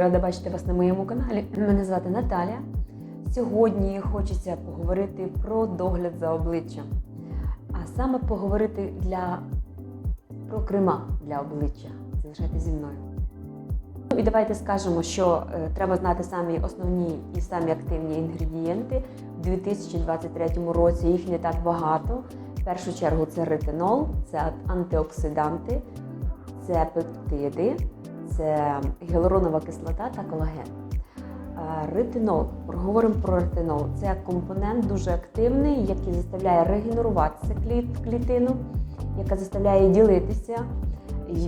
Рада бачити вас на моєму каналі. Мене звати Наталя. Сьогодні хочеться поговорити про догляд за обличчям, а саме поговорити для про крема для обличчя. Залишайтеся зі мною. І давайте скажемо, що е, треба знати самі основні і самі активні інгредієнти. У 2023 році їх не так багато. В першу чергу це ретинол, це антиоксиданти, це пептиди, це гіалуронова кислота та колаген. Е, Ретинол, говоримо про ретинол. Це компонент дуже активний, який заставляє регенеруватися кліт- клітину, яка заставляє ділитися.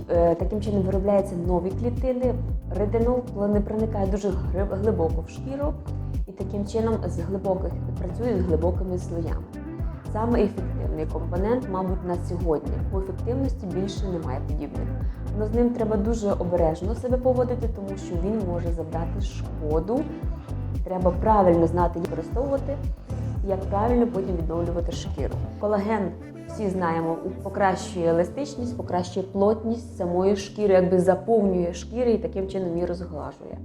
Е, Таким чином виробляються нові клітини. Ретинол проникає дуже глибоко в шкіру і таким чином з глибоких працює з глибокими слоями. Саме ефективний компонент, мабуть, на сьогодні. По ефективності більше немає подібних. Но з ним треба дуже обережно себе поводити, тому що він може завдати шкоду. Треба правильно знати, як використовувати, як правильно потім відновлювати шкіру. Колаген, всі знаємо, покращує еластичність, покращує плотність самої шкіри, якби заповнює шкіри і таким чином її розглажує.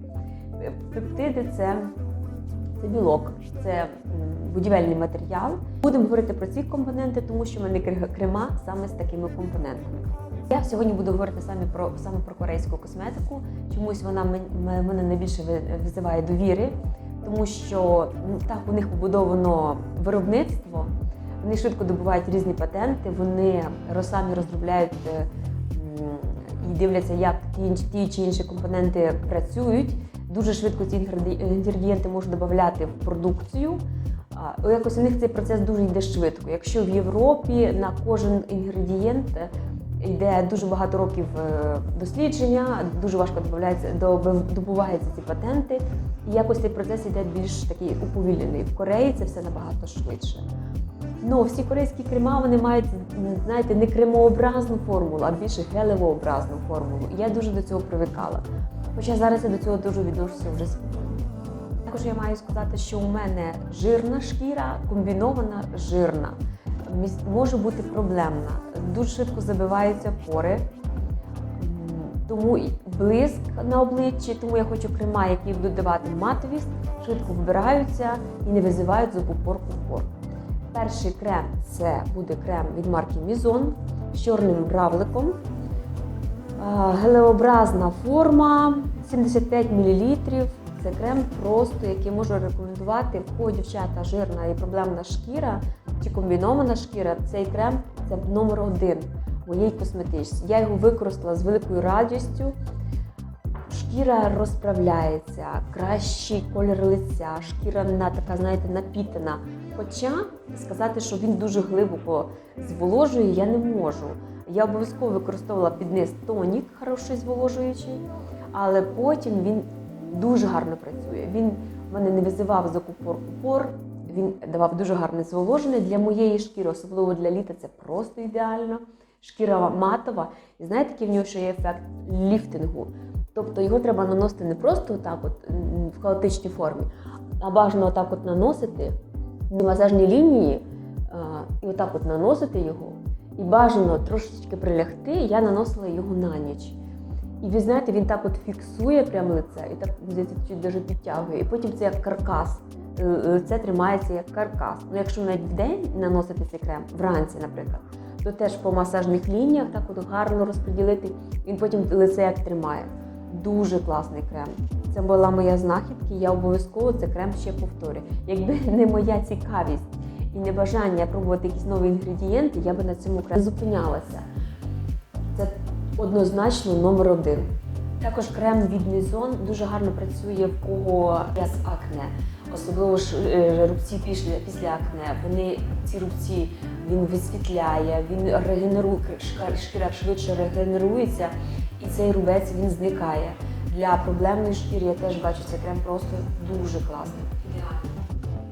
Пептиди це це білок, це будівельний матеріал. Будемо говорити про ці компоненти, тому що в мене кр- крема саме з такими компонентами. Я сьогодні буду говорити саме про саме про корейську косметику. Чомусь вона мен- мене найбільше визиває довіри, тому що так у них побудовано виробництво. Вони швидко добувають різні патенти, вони самі розробляють е, і дивляться, як ті чи інші компоненти працюють. Дуже швидко ці інгредієнти можуть додати в продукцію. Якось у них цей процес дуже йде швидко. Якщо в Європі на кожен інгредієнт е, йде дуже багато років е, дослідження, дуже важко добавляється, доб- добуваються ці патенти, і якось цей процес йде більш такий уповільнений. В Кореї це все набагато швидше. Ну, всі корейські крема вони мають, знаєте, не кремообразну формулу, а більше гелевообразну формулу. Я дуже до цього привикала. Хоча зараз я до цього дуже відношуся вже спокійно. Також я маю сказати, що у мене жирна шкіра, комбінована жирна. Може бути проблемна. Дуже швидко забиваються пори. Тому блиск на обличчі, тому я хочу крема, які будуть давати матовість, швидко вбираються і не визивають зубопорку пор. Перший крем це буде крем від марки Мізон з чорним равликом. Гелеобразна форма 75 мл. Це крем просто, який можу рекомендувати, в дівчата жирна і проблемна шкіра чи комбінована шкіра. Цей крем це номер один в моїй косметичці. Я його використала з великою радістю. Шкіра розправляється, кращий колір лиця, шкіра на така, знаєте, напітана. Хоча сказати, що він дуже глибоко зволожує, я не можу. Я обов'язково використовувала під низ тонік, хороший зволожуючий, але потім він дуже гарно працює. Він в мене не визивав закупорку пор, він давав дуже гарне зволоження для моєї шкіри, особливо для літа це просто ідеально. Шкіра матова. І знаєте, який в нього ще є ефект ліфтингу. Тобто його треба наносити не просто отак, от в хаотичній формі, а бажано отак от наносити на масажній лінії а, і отак от наносити його. І бажано трошечки прилягти, я наносила його на ніч. І ви знаєте, він так от фіксує прямо лице і так здається, чуть даже підтягує. І потім це як каркас. Е, Лице тримається як каркас. Ну, якщо навіть в день наносити цей крем, вранці, наприклад, то теж по масажних лініях так от гарно розподілити, він потім лице як тримає. Дуже класний крем. Це була моя знахідка, я обов'язково цей крем ще повторю. Якби не моя цікавість і не бажання пробувати якісь нові інгредієнти, я би на цьому кремі зупинялася. Однозначно номер один. Також крем від Мізон дуже гарно працює в кого без акне, особливо ж е, рубці після, після акне. Вони ці рубці він висвітляє, він регенерує, шкіра швидше регенерується, і цей рубець він зникає. Для проблемної шкіри я теж бачу цей крем просто дуже класний.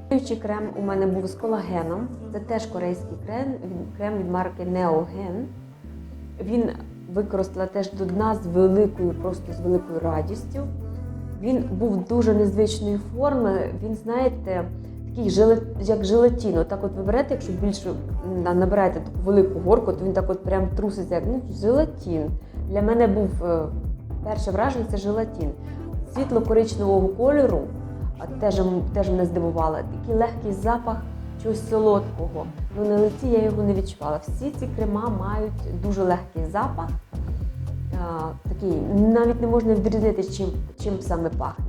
Слідуючий крем у мене був з колагеном. Це теж корейський крем, крем від марки Neogen. Він використала теж до дна з великою, просто з великою радістю. Він був дуже незвичної форми. Він, знаєте, такий як желатін. Так от ви берете, якщо більше набираєте таку велику горку, то він так от прям труситься, як ну, желатін. Для мене був е, перше враження це желатін. світло-коричневого кольору, а теж, теж мене здивувала. Такий легкий запах чогось солодкого. Ну на лиці я його не відчувала. Всі ці крема мають дуже легкий запах. Такий, навіть не можна відрізнити, чим, чим саме пахне.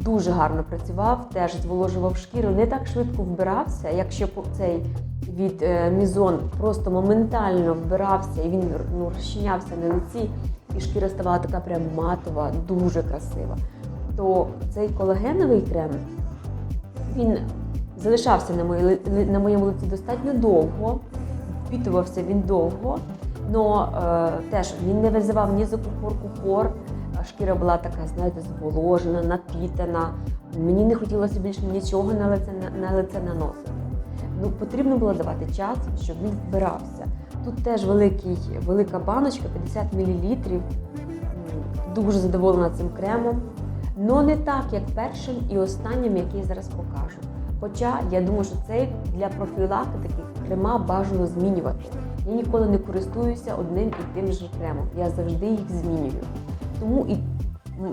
Дуже гарно працював, теж зволожував шкіру, не так швидко вбирався, якщо цей від е, Мізон просто моментально вбирався і він ну, розчинявся на лиці, і шкіра ставала така прям матова, дуже красива. То цей колагеновий крем він залишався на, моїй, на моєму лиці достатньо довго, впітувався він довго, але теж він не визивав ні закупорку пор. Шкіра була така, знаєте, зволожена, напітана. Мені не хотілося більше нічого на лице, на, лице наносити. Ну, потрібно було давати час, щоб він вбирався. Тут теж великий, велика баночка, 50 мл. Дуже задоволена цим кремом. Но не так, як першим і останнім, який зараз покажу. Хоча я думаю, що цей для профілактики крема бажано змінювати. Я ніколи не користуюся одним і тим же кремом. Я завжди їх змінюю. Тому і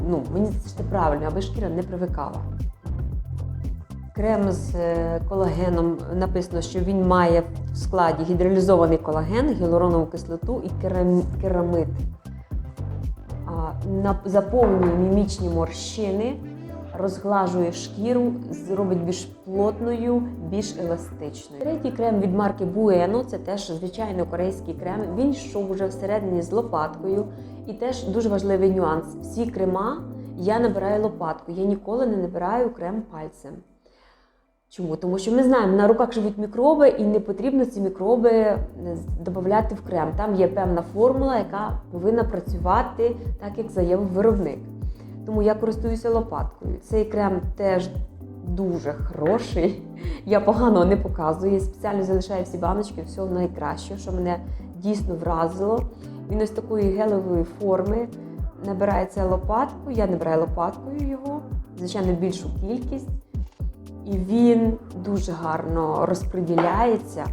ну, мені це правильно, аби шкіра не привикала. Крем з е, колагеном написано, що він має в складі гідролізований колаген, гіалуронову кислоту і керам- керамид. А, на- Заповнює мімічні морщини, розглажує шкіру, зробить більш плотною, більш еластичною. Третій крем від марки Bueno, це теж звичайно корейський крем. Він йшов уже всередині з лопаткою. І теж дуже важливий нюанс. Всі крема я набираю лопаткою. Я ніколи не набираю крем пальцем. Чому? Тому що ми знаємо, на руках живуть мікроби, і не потрібно ці мікроби е, додати в крем. Там є певна формула, яка повинна працювати так, як заявив виробник. Тому я користуюся лопаткою. Цей крем теж дуже хороший. Я погано не показую. Спеціально залишаю всі баночки, все найкраще, що мене дійсно вразило. Він ось такої гелевої форми. Набирається лопаткою. Я набираю лопаткою його, звичайно, більшу кількість. І він дуже гарно розподіляється.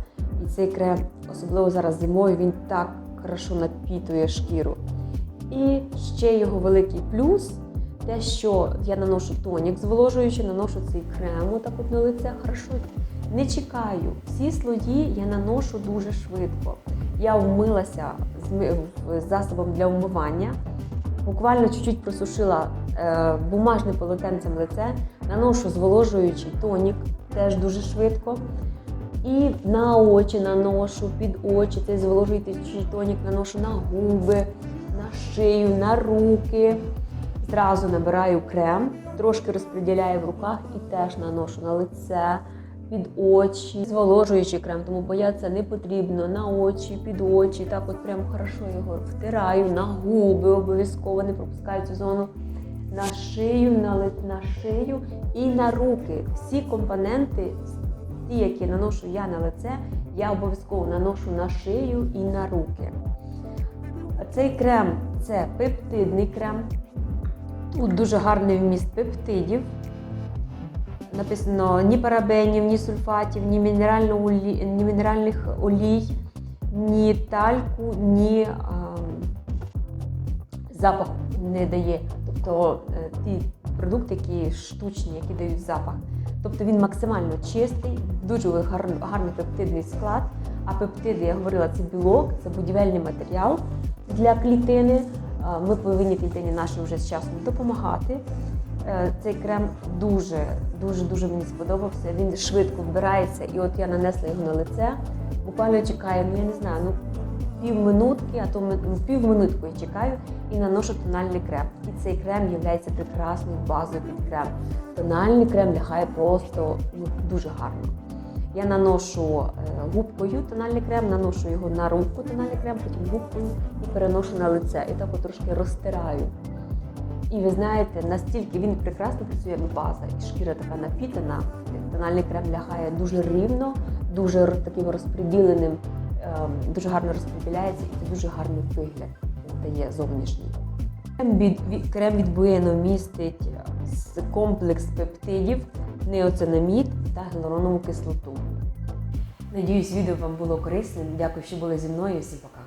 І цей крем, особливо зараз зимою, він так хорошо напітує шкіру. І ще його великий плюс те, що я наношу тонік зволожуючи, наношу цей крем так от на лице хорошо. Не чекаю. Всі слої я наношу дуже швидко. Я вмилася з засобом для вмивання. Буквально чуть-чуть просушила е, бумажним полотенцем лице, наношу зволожуючий тонік теж дуже швидко. І на очі наношу, під очі цей зволожуючий тонік наношу на губи, на шию, на руки. Зразу набираю крем, трошки розподіляю в руках і теж наношу на лице, під очі, зволожуючий крем, тому боятися не потрібно на очі, під очі. Так от прям хорошо його втираю, на губи обов'язково не пропускаю цю зону. На шию, на, ли- на шию і на руки. Всі компоненти, ті, які наношу я на лице, я обов'язково наношу на шию і на руки. Цей крем це пептидний крем. Тут дуже гарний вміст пептидів. Написано ні парабенів, ні сульфатів, ні, мінеральних олій, ні тальку, ні а, запаху не дає. Тобто е, ті продукти, які штучні, які дають запах. Тобто він максимально чистий, дуже гарний пептидний склад. А пептиди, я говорила, це білок, це будівельний матеріал для клітини. А, Ми повинні клітині нашій вже з часом допомагати. Е, Цей крем дуже, дуже, дуже мені сподобався. Він швидко вбирається, і от я нанесла його на лице. Буквально чекаю, ну я не знаю, ну півминутки, а то ну, півминутку я чекаю і наношу тональний крем. І цей крем є прекрасною базою під крем. Тональний крем лягає просто ну, дуже гарно. Я наношу е, губкою тональний крем, наношу його на руку тональний крем, потім губкою і переношу на лице. І так трошки розтираю. І ви знаєте, настільки він прекрасно працює як база, і шкіра така напітана. Тональний крем лягає дуже рівно, дуже таким розподіленим, ем, дуже гарно розподіляється і це дуже гарний вигляд дає зовнішній. Крем від, крем від Bueno містить е, комплекс пептидів, неоцинамід та гіалуронову кислоту. Надіюсь, відео вам було корисним. Дякую, що були зі мною. Всім пока.